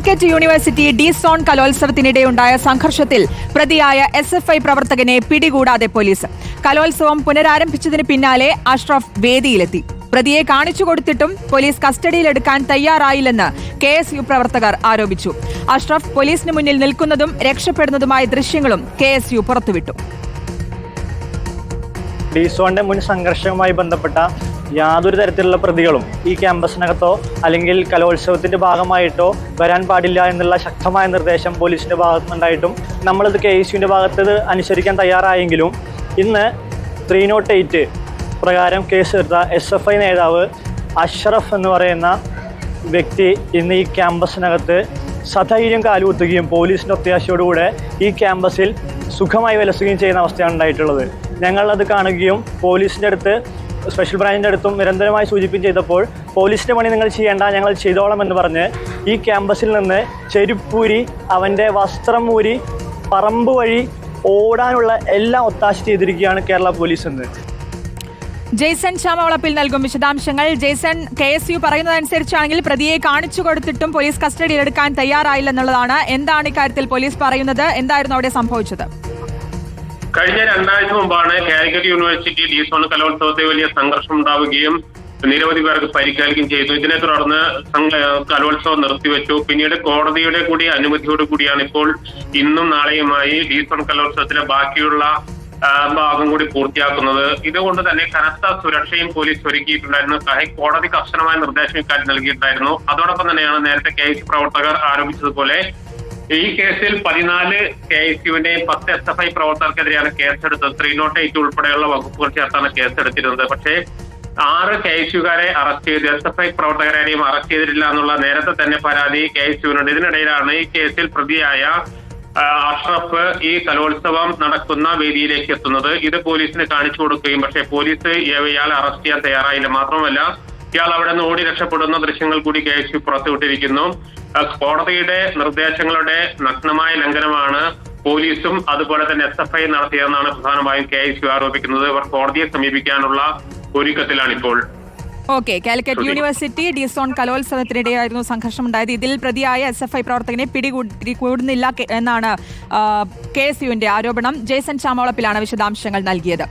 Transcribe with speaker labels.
Speaker 1: Calicut university D zone കലോത്സവത്തിനിടെയുണ്ടായ സംഘർഷത്തിൽ പ്രതിയായ എസ് എഫ് ഐ പ്രവർത്തകനെ പിടികൂടാതെ പോലീസ്. കലോത്സവം പുനരാരംഭിച്ചതിന് പിന്നാലെ അഷ്റഫ് വേദിയിലെത്തി. പ്രതിയെ കാണിച്ചു കൊടുത്തിട്ടും പോലീസ് കസ്റ്റഡിയിലെടുക്കാൻ തയ്യാറായില്ലെന്ന് കെ എസ് യു പ്രവർത്തകർ ആരോപിച്ചു. അഷ്റഫ് പോലീസിന് മുന്നിൽ നിൽക്കുന്നതും രക്ഷപ്പെടുന്നതുമായ ദൃശ്യങ്ങളും കെ എസ് യു പുറത്തുവിട്ടു.
Speaker 2: ഡി സോണിന്റെ മുൻ സംഘർഷവുമായി ബന്ധപ്പെട്ട യാതൊരു തരത്തിലുള്ള പ്രതികളും ഈ ക്യാമ്പസിനകത്തോ അല്ലെങ്കിൽ കലോത്സവത്തിന്റെ ഭാഗമായിട്ടോ വരാൻ പാടില്ല എന്നുള്ള ശക്തമായ നിർദ്ദേശം പോലീസിന്റെ ഭാഗത്തുനിന്നുണ്ടായിട്ടും നമ്മളിത് കെ എസ് യുവിന്റെ ഭാഗത്ത് അനുസരിക്കാൻ തയ്യാറായെങ്കിലും ഇന്ന് ത്രീ നോട്ട് എയ്റ്റ് പ്രകാരം കേസ് എടുത്ത എസ് എഫ് ഐ നേതാവ് അഷ്റഫ് എന്ന് പറയുന്ന വ്യക്തി ഇന്ന് ഈ ക്യാമ്പസിനകത്ത് സധൈര്യം കാലുകുത്തുകയും പോലീസിന്റെ ഒത്യാശയോടുകൂടെ ഈ ക്യാമ്പസിൽ സുഖമായി വിലസുകയും ചെയ്യുന്ന അവസ്ഥയാണ് ഉണ്ടായിട്ടുള്ളത്. ഞങ്ങളത് കാണുകയും പോലീസിന്റെ അടുത്ത് സ്പെഷ്യൽ ബ്രാഞ്ചിന്റെ അടുത്തും നിരന്തരമായി സൂചിപ്പിച്ച് ചെയ്തപ്പോൾ പോലീസിന്റെ പണി നിങ്ങൾ ചെയ്യേണ്ട ഞങ്ങൾ ചെയ്തോളാം എന്ന് പറഞ്ഞ് ഈ ക്യാമ്പസിൽ നിന്ന് ചെരുപ്പൂരി അവന്റെ വസ്ത്രം ഊരി പറമ്പ് വഴി ഓടാനുള്ള എല്ലാം ഒത്താശ ചെയ്തിരിക്കുകയാണ് കേരള പോലീസ് എന്ന്.
Speaker 1: ജെയ്സൺ ശ്യാമവളപ്പിൽ നൽകും വിശദാംശങ്ങൾ. ജെയ്സൺ കെ എസ് യു പറയുന്നതനുസരിച്ചാണെങ്കിൽ പ്രതിയെ കാണിച്ചു കൊടുത്തിട്ടും പോലീസ് കസ്റ്റഡിയിലെടുക്കാൻ തയ്യാറായില്ലെന്നുള്ളതാണ്. എന്താണ് ഇക്കാര്യത്തിൽ പോലീസ് പറയുന്നത്? എന്തായിരുന്നു അവിടെ സംഭവിച്ചത്?
Speaker 3: കഴിഞ്ഞ രണ്ടാഴ്ച മുമ്പാണ് കാലിക്കറ്റ് യൂണിവേഴ്സിറ്റി ഡിസോൺ കലോത്സവത്തെ വലിയ സംഘർഷം ഉണ്ടാവുകയും നിരവധി പേർക്ക് പരിക്കേൽക്കുകയും ചെയ്തു. ഇതിനെ തുടർന്ന് കലോത്സവം നിർത്തിവെച്ചു. പിന്നീട് കോടതിയുടെ കൂടി അനുമതിയോട് കൂടിയാണ് ഇപ്പോൾ ഇന്നും നാളെയുമായി ഡിസോൺ കലോത്സവത്തിലെ ബാക്കിയുള്ള ഭാഗം കൂടി പൂർത്തിയാക്കുന്നത്. ഇതുകൊണ്ട് തന്നെ കനത്ത സുരക്ഷയും പോലീസ് ഒരുക്കിയിട്ടുണ്ടായിരുന്നു. കോടതി കർശനമായ നിർദ്ദേശം ഇക്കാര്യം നൽകിയിട്ടുണ്ടായിരുന്നു. അതോടൊപ്പം തന്നെയാണ് നേരത്തെ കെ പ്രവർത്തകർ ആരോപിച്ചതുപോലെ ഈ കേസിൽ പതിനാല് കെ എസ് യുവിന്റെയും പത്ത് എസ് എഫ് ഐ പ്രവർത്തകർക്കെതിരെയാണ് കേസെടുത്തത്. ത്രീ നോട്ട് എയ്റ്റ് ഉൾപ്പെടെയുള്ള വകുപ്പുകൾ ചേർത്താണ് കേസെടുത്തിരുന്നത്. പക്ഷേ ആറ് കെ എസ് യുകാരെ അറസ്റ്റ് ചെയ്ത് എസ് എഫ് ഐ പ്രവർത്തകരെയും അറസ്റ്റ് ചെയ്തിട്ടില്ല എന്നുള്ള നേരത്തെ തന്നെ പരാതി കെ എസ് യുവിനുണ്ട് ഇതിനിടയിലാണ് ഈ കേസിൽ പ്രതിയായ അഷ്റഫ് ഈ കലോത്സവം നടക്കുന്ന വേദിയിലേക്ക് എത്തുന്നത്. ഇത് പോലീസിന് കാണിച്ചു കൊടുക്കുകയും പക്ഷേ പോലീസ് ഇയാളെ അറസ്റ്റ് ചെയ്യാൻ തയ്യാറായില്ല. മാത്രമല്ല ഇയാൾ അവിടെ നിന്ന് ഓടി രക്ഷപ്പെടുന്ന ദൃശ്യങ്ങൾ കൂടി കെ എസ് യു പുറത്തുവിട്ടിരിക്കുന്നു കോടതിയുടെ നിർദ്ദേശങ്ങളുടെ നഗ്നമായ ലംഘനമാണ് പോലീസും അതുപോലെ തന്നെ എസ് എഫ് ഐ നടത്തിയതെന്നാണ് പ്രധാനമായും കെ എസ് യു ആരോപിക്കുന്നത്. ഇവർ കോടതിയെ സമീപിക്കാനുള്ള ഒരുക്കത്തിലാണിപ്പോൾ.
Speaker 1: Okay Calicut university D zone കലോത്സവത്തിനിടെയായിരുന്നു സംഘർഷം ഉണ്ടായത് ഇതിൽ പ്രതിയായ എസ് എഫ് ഐ പ്രവർത്തകനെ പിടികൂടുന്നില്ല എന്നാണ് കെ എസ് യുവിന്റെ ആരോപണം. ജേസൺ ചാമോളപ്പിലാണ് വിശദാംശങ്ങൾ നൽകിയത്.